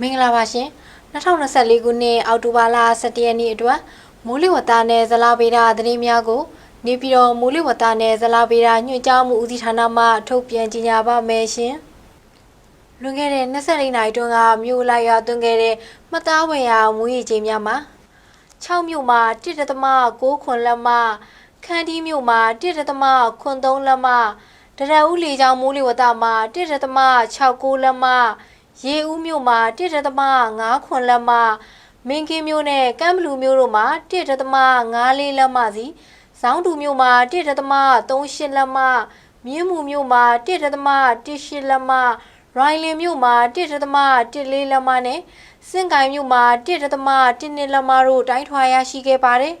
မင်္ဂလာပါရှင်2024ခုနှစ်အောက်တိုဘာလ17ရက်နေ့အတွက်မိုးလေဝသနဲ့ဇလာဗေဒသတင်းများကို နေပြည်တော်မိုးလေဝသနဲ့ဇလာဗေဒညွှန်ကြားမှုဦးစီးဌာနမှထုတ်ပြန်ကြေညာပါမယ်ရှင်လွန်ခဲ့တဲ့24နာရီတွင်းကမြို့လိုက်ရသွင်းခဲ့တဲ့မှတ်သားဝင်ရာမူရည်ချိန်များမှာ6မြို့မှာ1.6ခွန်လက်မခန်းတီးမြို့မှာ1.3ခွန်3လက်မတရဦးလေကြောင်းမိုးလေဝသမှာ1.69လက်မ ရေဦးမြို့မှာ1.5ခွန်လက်မမင်းကင်းမြို့နဲ့ကမ်းဘလူမြို့တို့မှာ1.54လက်မစီဇောင်းတူမြို့မှာ1.38လက်မမြင်းမူမြို့မှာ1.18လက်မရိုင်းလင်မြို့မှာ1.14လက်မနဲ့စင်ကိုင်မြို့မှာ1.12လက်မတို့တိုင်းထွာရရှိခဲ့ပါတယ်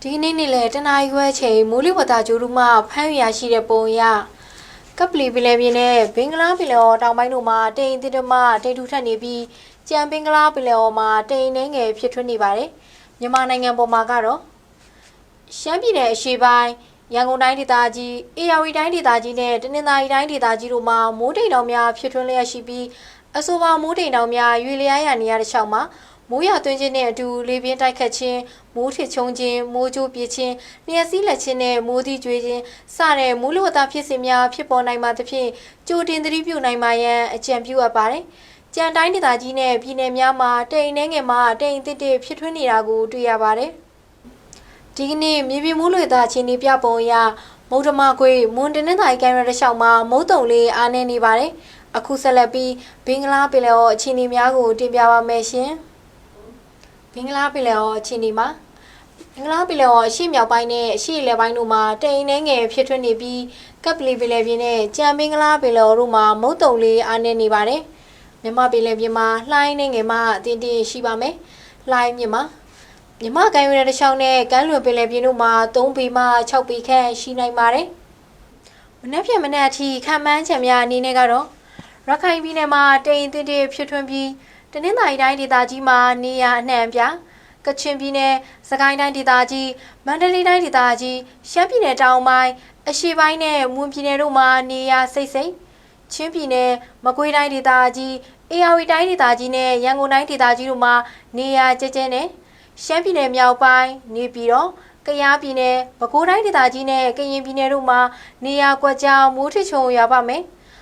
ဒီနေ့နေ့လေတနအီခွဲချိန်မိုးလေဝသကြိုးတူမှဖမ်းရရှိတဲ့ပုံရ ကပလီပင်လယ်ပြင်နဲ့ဘင်္ဂလားပင်လယ်အော်တောင်ပိုင်းတို့မှာတိမ်တစ်တမတိမ်ထူထပ်နေပြီးကြံဘင်္ဂလားပင်လယ်အော်မှာတိမ်နှင်းငယ်ဖြစ်ထွန်းနေပါတယ်။မြန်မာနိုင်ငံပေါ်မှာကတော့ရှမ်းပြည်နယ်အရှေ့ပိုင်းရန်ကုန်တိုင်းဒေသကြီးအေရဝတီတိုင်းဒေသကြီးနဲ့တနင်္သာရီတိုင်းဒေသကြီးတို့မှာမိုးတိမ်တောင်များဖြစ်ထွန်းလျက်ရှိပြီးအဆိုပါမိုးတိမ်တောင်များရွေလျားရနေရတဲ့ချောင်းမှာ မိုးရသွင်းခြင်းနဲ့အတူလေပြင်းတိုက်ခတ်ခြင်းမိုးထစ်ချုံခြင်းမိုးကြိုးပြခြင်းလျှက်စီးလက်ခြင်းနဲ့မိုးသီးကျွေးခြင်းစတဲ့မိုးလေဝသဖြစ်စဉ်များဖြစ်ပေါ်နိုင်မှာသဖြင့်ကြိုတင်သတိပြုနိုင်မှာရန်အကြံပြုအပ်ပါတယ်။ကြံတိုင်းဒေသကြီးနဲ့ပြည်내များမှာတိမ်နှဲငယ်မှာတိမ်တစ်တစ်ဖြစ်ထွန်းနေတာကိုတွေ့ရပါတယ်။ဒီကနေ့မြေပြင်မိုးလေဝသအခြေအနေပြပုံအရမုတ်တမခွေမွန်တင်းတိုင်းကင်ရတဲ့ရှောက်မှာမုတ်တုံလေးအားနေနေပါတယ်။အခုဆက်လက်ပြီးဘင်္ဂလားပင်လယ်အော်အခြေအနေများကိုတင်ပြပါမယ်ရှင်။ ဘင်္ဂလားပင်လယ်အော်အခြေအနေမှာဘင်္ဂလားပင်လယ်အော်အရှေ့မြောက်ပိုင်းနဲ့အရှေ့အလယ်ပိုင်းတို့မှာတိမ်နှဲငယ်ဖြစ်ထွန်းနေပြီးကပ်ပလီပင်လယ်ပြင်နဲ့ကြံဘင်္ဂလားပင်လယ်အော်တို့မှာမုတ်တုံလေးအားနေနေပါတယ်။မြမပင်လယ်ပြင်မှာလှိုင်းနှဲငယ်မှအတင်းတင်းရှိပါမယ်။လှိုင်းမြမှာမြမကမ်းရိုးတဲ့တစ်ချောင်းနဲ့ကမ်းလွန်ပင်လယ်ပြင်တို့မှာ3ပေမှ6ပေခန့်ရှိနိုင်ပါတယ်။မနက်ဖြန်မနက်အထိခံမှန်းချက်များအနေနဲ့ကတော့ရခိုင်ပြည်နယ်မှာတိမ်တင်းတင်းဖြစ်ထွန်းပြီး တနင်္သာရီတိုင်းဒေသကြီးမှာနေရအနှံ့ပြကချင်ပြည်နယ်စကိုင်းတိုင်းဒေသကြီးမန္တလေးတိုင်းဒေသကြီးရှမ်းပြည်နယ်တောင်ပိုင်းအရှေ့ပိုင်းနဲ့မွန်ပြည်နယ်တို့မှာနေရစိတ်စိတ်ချင်းပြည်နယ်မကွေးတိုင်းဒေသကြီးအေရဝတီတိုင်းဒေသကြီးနဲ့ရန်ကုန်တိုင်းဒေသကြီးတို့မှာနေရကျကျနဲ့ရှမ်းပြည်နယ်မြောက်ပိုင်းနေပြည်တော်ကယားပြည်နယ်ပဲခူးတိုင်းဒေသကြီးနဲ့ကရင်ပြည်နယ်တို့မှာနေရကွက်ကြားမိုးထချုံရွာပါမယ်။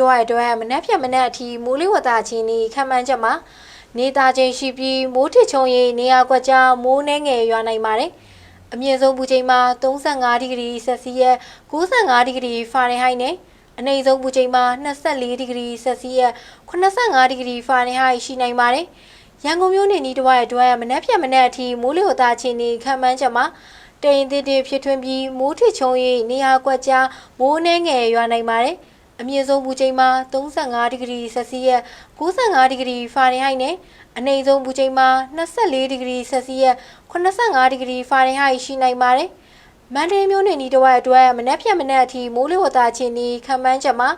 တော်နဲ့ညီတော်ရဲ့အတွက်မနှက်ဖြတ်မနှက်အထိမိုးလေဝသချင်းဤခံမှန်းချက်မှာနေသားချင်းရှိပြီးမိုးထစ်ချုံရီနေရာကွက်ကြားမိုးနှဲငယ်ရွာနိုင်ပါတယ်။အမြင့်ဆုံးပူချိန်မှာ35ဒီဂရီဆက်စီယက်95ဒီဂရီဖာရင်ဟိုက်နဲ့အနိမ့်ဆုံးပူချိန်မှာ24ဒီဂရီဆက်စီယက်85ဒီဂရီဖာရင်ဟိုက်ရှိနိုင်ပါတယ်။ရန်ကုန်မြို့နေနီးတစ်ဝက်အတွက်မနှက်ဖြတ်မနှက်အထိမိုးလေဝသချင်းဤခံမှန်းချက်မှာတိမ်တစ်တစ်ဖြစ်ထွန်းပြီးမိုးထစ်ချုံရီနေရာကွက်ကြားမိုးနှဲငယ်ရွာနိုင်ပါတယ်။ အမြင့်ဆုံးပူချိန်မှာ35ဒီဂရီဆက်စီယက်95ဒီဂရီဖာရင်ဟိုက်နဲ့အနိမ့်ဆုံးပူချိန်မှာ24ဒီဂရီဆက်စီယက်85ဒီဂရီဖာရင်ဟိုက်ရှိနိုင်ပါတယ်။မန္တလေးမြို့နယ်ဤတစ်ဝက်အတွက်မနက်ဖြန်မနက်အထိမိုးလေဝသချင်းဤခံမှန်းချက်မှာ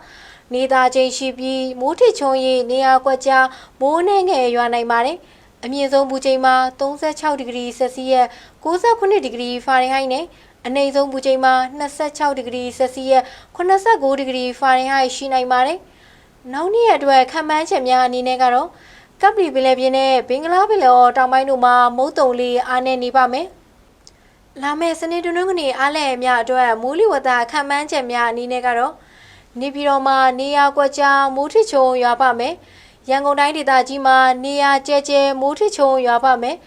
နေသားချင်းရှိပြီးမိုးထစ်ချုံရီနေရာကွက်ကြားမိုးနှဲငယ်ရွာနိုင်ပါတယ်။အမြင့်ဆုံးပူချိန်မှာ36ဒီဂရီဆက်စီယက်69ဒီဂရီဖာရင်ဟိုက်နဲ့ အနိမ့်ဆုံးပူချိန်မှာ26ဒီဂရီဆက်စီယက်89ဒီဂရီဖာရင်ဟိုက်ရှိနိုင်ပါတယ်။နောက်နေ့ရက်အတွက်ခံမှန်းချက်များအနေနဲ့ကတော့ကပ်ပလီပင်လယ်ပြင်နဲ့ဘင်္ဂလားပင်လယ်အော်တောင်ပိုင်းတို့မှာမုတ်တုံလေးအားနည်းနေပါမယ်။လာမယ့်စနေတနင်္ဂနွေအားလည်များအတွက်မိုးလေဝသခံမှန်းချက်များအနေနဲ့ကတော့နေပြည်တော်မှာနေရာကွက်ကြားမိုးထစ်ချုံရွာပါမယ်။ရန်ကုန်တိုင်းဒေသကြီးမှာနေရာကျဲကျဲမိုးထစ်ချုံရွာပါမယ်။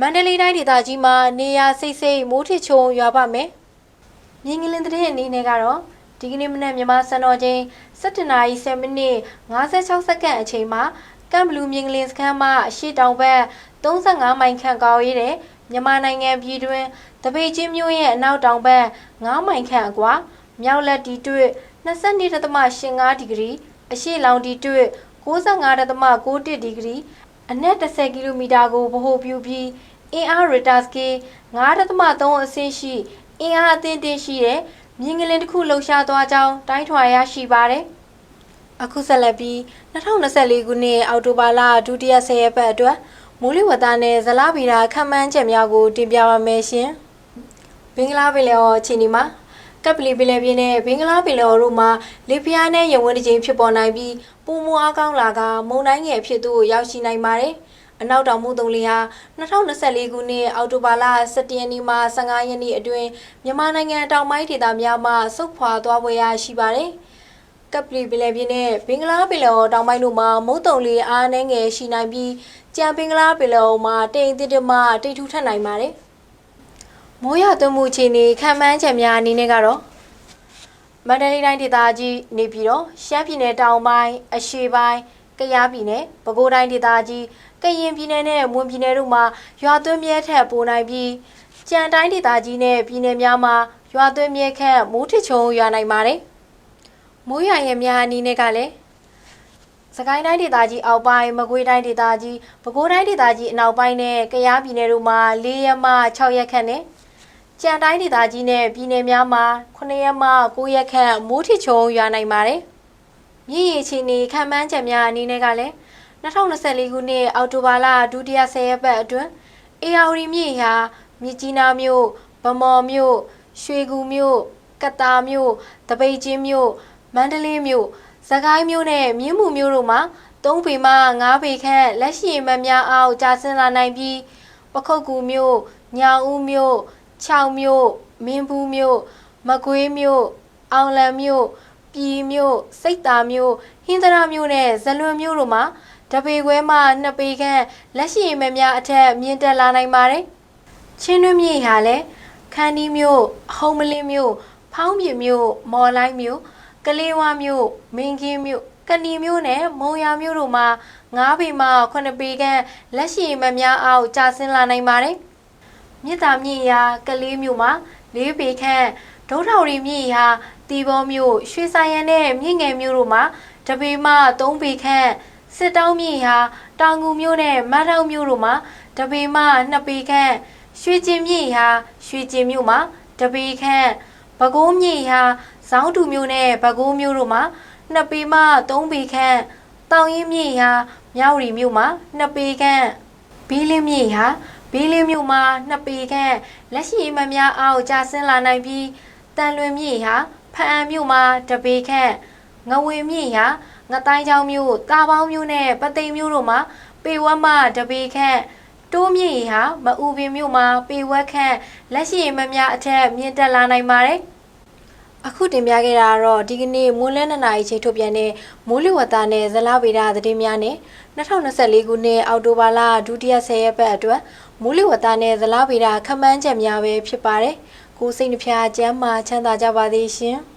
မန္တလေးတိုင်းဒေသကြီးမှာနေရာစိတ်စိတ်မိုးထစ်ချုံရွာပါမယ်။မြင်းကလင်းတဲ့အနေနဲ့ကတော့ဒီကနေ့မနက်မြန်မာစံတော်ချိန်7:07မိနစ်56စက္ကန့်အချိန်မှာကမ်ဘလူးမြင်းကလင်းစခန်းမှအရှိတောင်ဘက်35မိုင်ခန့်ကောက်ရတဲ့မြန်မာနိုင်ငံပြည်တွင်းတပိတ်ချင်းမြို့ရဲ့အနောက်တောင်ဘက်9မိုင်ခန့်အကွာမြောက်လက်တီတွေ့22.85ဒီဂရီအရှိလောင်တီတွေ့65.61ဒီဂရီ အနက်10ကီလိုမီတာကိုဗဟိုပြုပြီးအင်အားရတာစကေ9.3အဆင့်ရှိအင်အားအသင့်တင်ရှိတဲ့မြင်းကလင်းတစ်ခုလှုပ်ရှားသွားကြောင်းတိုင်းထွာရရှိပါတယ်။အခုဆက်လက်ပြီး2024ခုနှစ်အောက်တိုဘာလဒုတိယ10ရက်ပတ်အတွက်မိုးလေဝသနဲ့ဇလဗီရာခန့်မှန်းချက်များကိုတင်ပြပါမယ်ရှင်။ဘင်္ဂလားပင်လယ်အော်အခြေအနေမှာ ကပ်ပလီပင်လယ်ပြင်နဲ့ဘင်္ဂလားပင်လယ်အော်တို့မှာလေပြင်းနဲ့ရေဝန်းတစ်ကြိမ်ဖြစ်ပေါ်နိုင်ပြီးပူမွားကောင်းလာကမုန်တိုင်းငယ်ဖြစ်သို့ရောက်ရှိနိုင်ပါတယ်။အနောက်တောင်မုတုံလီဟာ2024ခုနှစ်အောက်တိုဘာလ17ရက်နေ့မှ15ရက်နေ့အတွင်းမြန်မာနိုင်ငံတောင်ပိုင်းဒေသများမှဆုတ်ခွာသွားပွဲရရှိပါတယ်။ကပလီပင်လယ်ပြင်နဲ့ဘင်္ဂလားပင်လယ်အော်တောင်ပိုင်းတို့မှာမုတ်တုံလီအားနည်းငယ်ရှိနိုင်ပြီးကြံဘင်္ဂလားပင်လယ်အော်မှာတိမ်တစ်တမတိတ်ထူထပ်နိုင်ပါတယ်။ မိုးရသွန်းမှုအခြေအနေခံမှန်းချက်များအနေနဲ့ကတော့မန္တလေးတိုင်းဒေသကြီးနေပြည်တော်ရှမ်းပြည်နယ်တောင်ပိုင်းအရှေ့ပိုင်းကယားပြည်နယ်ပဲခူးတိုင်းဒေသကြီးကရင်ပြည်နယ်နဲ့မွန်ပြည်နယ်တို့မှာရွာသွန်းမြဲထက်ပိုနိုင်ပြီးကြံတိုင်းဒေသကြီးနဲ့ပြည်နယ်များမှာရွာသွန်းမြဲခန့်မိုးထစ်ချုံရွာနိုင်ပါတယ်။မိုးရွာရဲ့များအနေနဲ့ကလည်းစကိုင်းတိုင်းဒေသကြီးအောက်ပိုင်းမကွေးတိုင်းဒေသကြီးပဲခူးတိုင်းဒေသကြီးအနောက်ပိုင်းနဲ့ကယားပြည်နယ်တို့မှာ၄ရက်မှ6ရက်ခန့်နဲ့ ကြံတိုင်းဒေသကြီးနဲ့ပြည်နယ်များမှာ9ရက်မှ9ရက်ခန့်မိုးထစ်ချုံရွာနိုင်ပါတယ်။မြည်ရည်ချီနေခံမှန်းချက်များအနေနဲ့ကလည်း2024ခုနှစ်အောက်တိုဘာလဒုတိယ10ရက်ပတ်အတွင်းအေယာဝတီမြစ်ဟာမြစ်ကြီးနားမြို့ဗမော်မြို့ရွှေကူမြို့ကတာမြို့တပိတ်ချင်းမြို့မန္တလေးမြို့စကိုင်းမြို့နဲ့မြင်းမှုမြို့တို့မှာ3ပေမှ5ပေခန့်လက်ရှိမများအောင်ကြာဆင်းလာနိုင်ပြီးပခုတ်ကူမြို့ညောင်ဦးမြို့ 6မြို့မင်းဘူးမြို့မကွေးမြို့အောင်လံမြို့ပြည်မြို့စိတ်တာမြို့ဟင်းသရမြို့နဲ့ဇလွန်မြို့တို့မှာတပေခွဲမှ2ပေခန့်လက်ရှိမများအထက်မြင့်တက်လာနိုင်ပါတယ်။ချင်းတွင်းမြေဟာလည်းခန်းဒီမြို့ဟုံးမလင်းမြို့ဖောင်းပြမြို့မော်လိုက်မြို့ကလေးဝါမြို့မင်းကင်းမြို့ကဏီမြို့နဲ့မုံရမြို့တို့မှာ9ပေမှ9ပေခန့်လက်ရှိမများအောင်ကျဆင်းလာနိုင်ပါတယ်။ မြစ်တာမြစ်ရာကလေးမြို့မှာ၄ပေခန့်ဒုထော်ရီမြစ်ရာတီဘောမြို့ရွှေဆိုင်ရန်နဲ့မြင့်ငယ်မြို့တို့မှာတပေမှ3ပေခန့်စစ်တောင်းမြေဟာတောင်ငူမြို့နဲ့မတ်ထောင်မြို့တို့မှာတပေမှ2ပေခန့်ရွှေကျင်မြေဟာရွှေကျင်မြို့မှာတပေခန့်ပဲခူးမြေဟာဇောင်းတူမြို့နဲ့ပဲခူးမြို့တို့မှာ2ပေမှ3ပေခန့်တောင်ရင်မြေဟာမြောက်ရီမြို့မှာ2ပေခန့်ဘီလင်းမြေဟာ ဘီလင်းမြို့မှာ2ပေခန့်လက်ရှိမများအောင်ကျဆင်းလာနိုင်ပြီးတန်လွင်မြေဟာဖအံမြို့မှာတပေခန့်ငဝေမြေဟာငတိုင်းချောင်းမြို့တာပေါင်းမြို့နဲ့ပသိမ်မြို့တို့မှာပေဝက်မှတပေခန့်တိုးမြေဟာမအူပင်မြို့မှာပေဝက်ခန့်လက်ရှိမများအထက်မြင့်တက်လာနိုင်ပါတယ်အခုတင်ပြခဲ့တာကတော့ဒီကနေ့မွန်းလယ်2နာရီချိန်ထုတ်ပြန်တဲ့မိုးလေဝသနဲ့ဇလဗေဒသတင်းများနဲ့ 2024ခုနှစ်အောက်တိုဘာလဒုတိယ10ရက်ပတ်အတွက်မိုးလေဝသနဲ့ဇလဗေဒခန့်မှန်းချက်များပဲဖြစ်ပါတယ်။ကိုစိတ်နှဖျားကျမ်းမာချမ်းသာကြပါသေးရှင်။